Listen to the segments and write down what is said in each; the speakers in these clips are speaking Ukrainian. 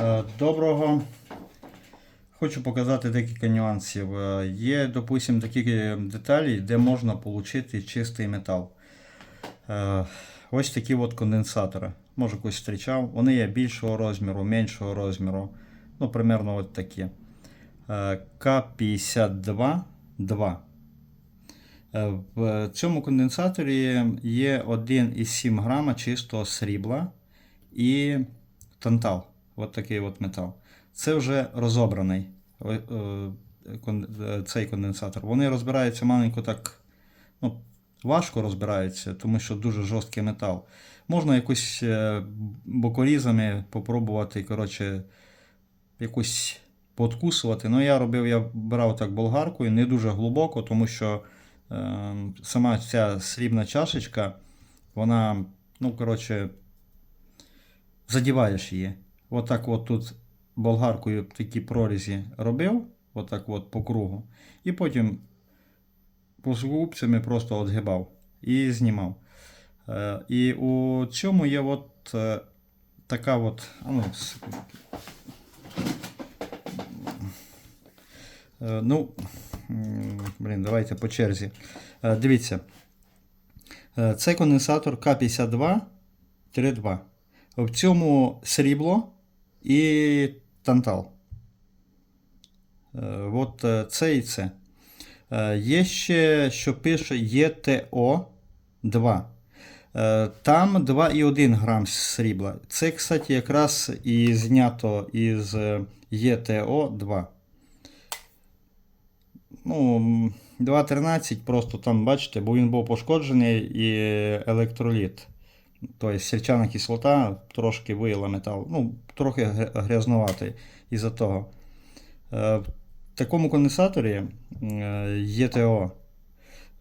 Е, Доброго. Хочу показати декілька нюансів. Е, Є, допустимо, такі деталі, де можна отримати чистий метал. Е, Ось такі от конденсатори. Може когось зустрічав. Вони є більшого розміру, меншого розміру. Ну, примерно от такі. Е, К52 2. Е, В цьому конденсаторі є 1,7 грама чистого срібла і тантал. От такий от метал. Це вже розобраний е, е, е, цей конденсатор. Вони розбираються маленько так. Ну, важко розбираються, тому що дуже жорсткий метал. Можна якось бокорізами попробувати, коротше, якусь подкусувати. Ну, я робив, я брав так болгаркою, не дуже глибоко, тому що е, сама ця срібна чашечка, вона, ну, коротше, задіваєш її. Отак от тут болгаркою такі прорізі робив, отак от по кругу. І потім плоскогубцями просто отгибав і знімав. Е, і у цьому є от е, така от. Ну. Е, ну, блін, давайте по черзі. Дивіться. Це конденсатор К52-2. В цьому срібло і тантал. Е, От е, це і це. Е, Є ще, що пише ЄТО2. Е, Там 2,1 грам срібла. Це, кстати, якраз і знято із е, ЄТО2. Ну, 2,13 просто там, бачите, бо він був пошкоджений і електроліт. Тобто сірчана кислота трошки виїла метал. Ну, трохи грязнуватий із-за того. Е, В такому конденсаторі е, ЄТО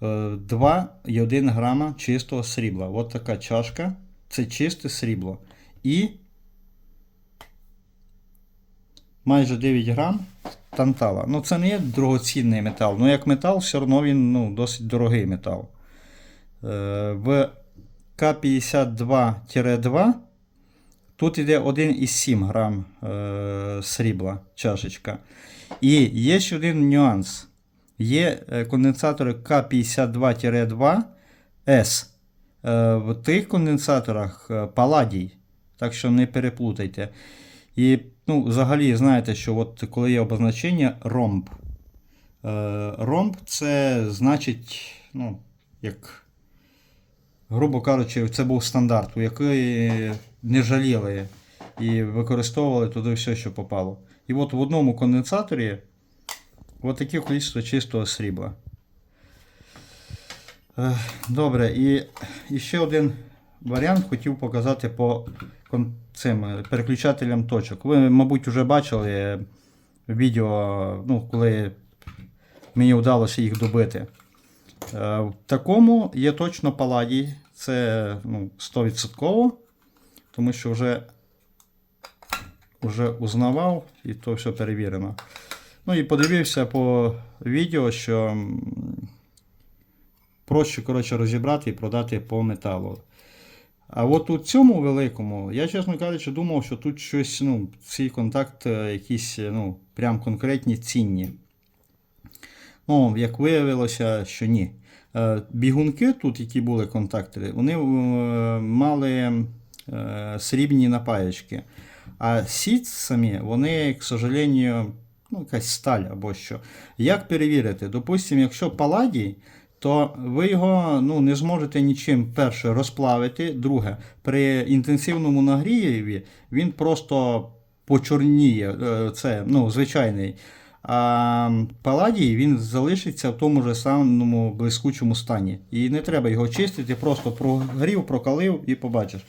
е, 2,1 грама чистого срібла. От така чашка. Це чисте срібло. І майже 9 грам тантала. Ну, це не є дорогоцінний метал. Ну, як метал, все одно він ну, досить дорогий метал. Е, В К52-2 тут йде 1,7 грам е, срібла чашечка. І є ще один нюанс. Є е, конденсатори К52-2S. Е, В тих конденсаторах е, паладій. Так що не переплутайте. І ну, взагалі знаєте, що от коли є обозначення ромб. Ромб це значить, ну, як, грубо кажучи, це був стандарт, у який не жаліли і використовували туди все, що попало. І от в одному конденсаторі от таке кількість чистого срібла. Добре, і, і ще один варіант хотів показати по цим е, переключателям точок. Ви, мабуть, вже бачили е, відео, ну, коли мені вдалося їх добити. Е, В такому є точно паладій, це ну, 100%, тому що вже, вже узнавав і то все перевірено. Ну і подивився по відео, що проще коротше, розібрати і продати по металу. А от у цьому великому, я, чесно кажучи, думав, що тут щось, ну, цей контакт якісь, ну, прям конкретні цінні. Ну, як виявилося, що ні. Е, Бігунки тут, які були контактори, вони е, мали е, срібні напаєчки. А сіть самі, вони, к сожалению, ну, якась сталь або що. Як перевірити? Допустимо, якщо паладій, то ви його ну, не зможете нічим перше розплавити. Друге, при інтенсивному нагріві він просто почорніє. Це ну, звичайний. А паладій він залишиться в тому ж самому блискучому стані. І не треба його чистити, просто прогрів, прокалив і побачиш.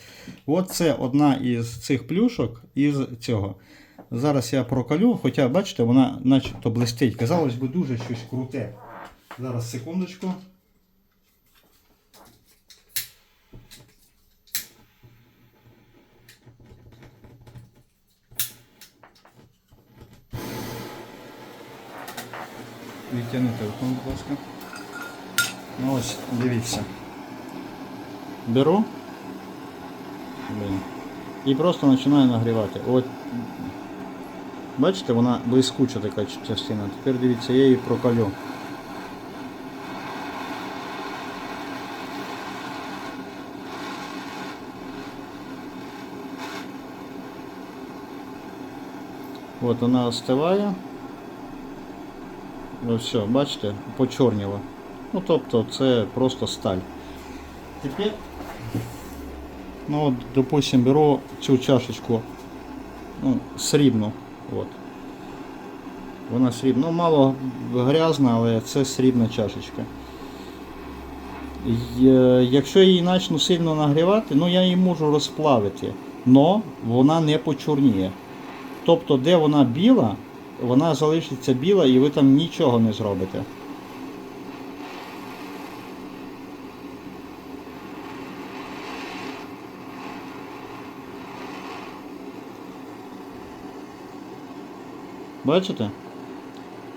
От це одна із цих плюшок із цього. Зараз я прокалю, хоча, бачите, вона начебто блистить. Казалось би, дуже щось круте. Зараз секундочку. Відтягни телефон, будь ласка. Ну ось, дивіться. Беру. Блін. І просто починаю нагрівати. От, бачите, вона блискуча така частина. Тепер дивіться, я її прокалю. От вона остиває. Ось все, бачите, почорніла. Ну тобто це просто сталь. Тепер, ну от, допустим, беру цю чашечку ну, срібну. От. Вона срібна. Ну, мало грязна, але це срібна чашечка. Якщо її почну сильно нагрівати, ну я її можу розплавити, але вона не почорніє. Тобто, де вона біла, вона залишиться біла і ви там нічого не зробите. Бачите?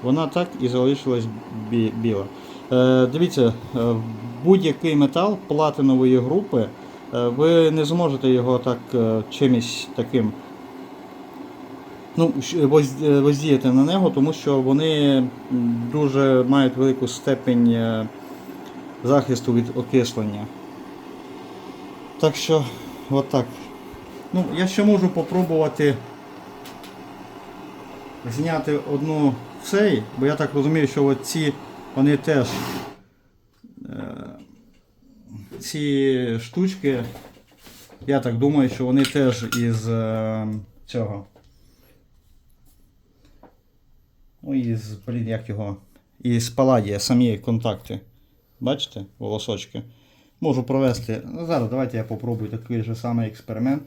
Вона так і залишилась бі- біла. Е, дивіться, е, будь-який метал платинової групи, е, ви не зможете його так е, чимось таким ну, воздіяти на нього, тому що вони дуже мають велику степень е, захисту від окислення. Так що, отак. Ну, я ще можу попробувати зняти одну цей, бо я так розумію, що ці вони теж е, ці штучки, я так думаю, що вони теж із е, цього. Ну, із, блін, як його. Із паладія, самі контакти. Бачите, волосочки. Можу провести. Ну, зараз давайте я попробую такий же самий експеримент.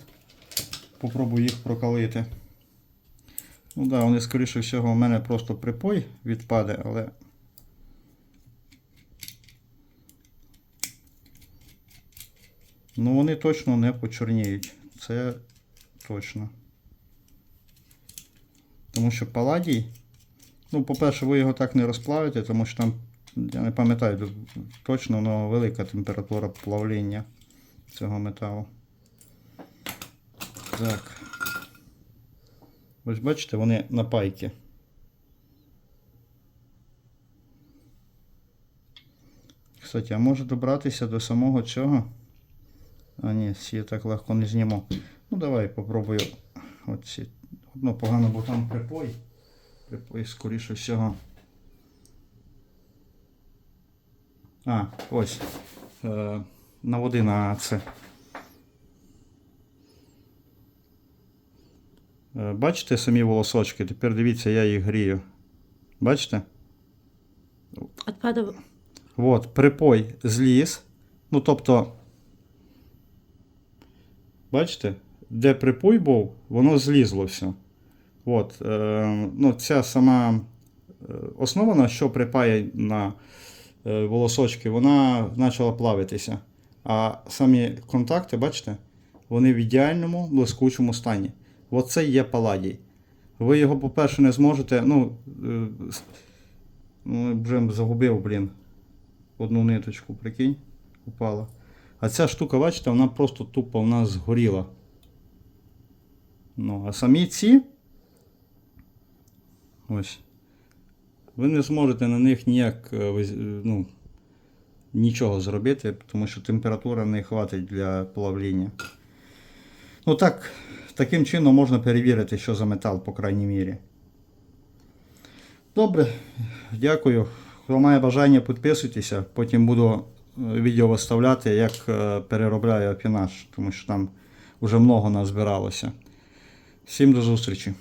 Попробую їх прокалити. Ну да, вони, скоріше всього, у мене просто припой відпаде, але. Ну, вони точно не почорніють. Це точно. Тому що паладій. Ну, по-перше, ви його так не розплавите, тому що там, я не пам'ятаю, точно воно велика температура плавління цього металу. Так. Ось бачите, вони на пайки. Кстати, а може добратися до самого цього? А ні, ці я так легко не зніму. Ну давай попробую оці. Одно погано, бо там припой. Припой, скоріше всього. А, ось. Е, наводи на це. Е, Бачите самі волосочки? Тепер дивіться, я їх грію. Бачите? Отпадав. От, припой зліз. Ну, тобто, бачите, де припой був, воно злізло все. От, е, ну, ця сама е, основа, що припає на е, волосочки, вона почала плавитися. А самі контакти, бачите, вони в ідеальному блискучому стані. Оце є паладій. Ви його, по-перше, не зможете. Ну, е, ну вже загубив, блін одну ниточку, прикинь, упала. А ця штука, бачите, вона просто тупо в нас згоріла. Ну, а самі ці. Ось. Ви не зможете на них ніяк е, е, ну, нічого зробити, тому що температура не хватить для плавління. Ну так, таким чином можна перевірити, що за метал, по крайній мірі. Добре, дякую. Хто має бажання, підписуйтеся. Потім буду е, відео виставляти, як переробляю опінаж, тому що там вже много назбиралося. Всім до зустрічі!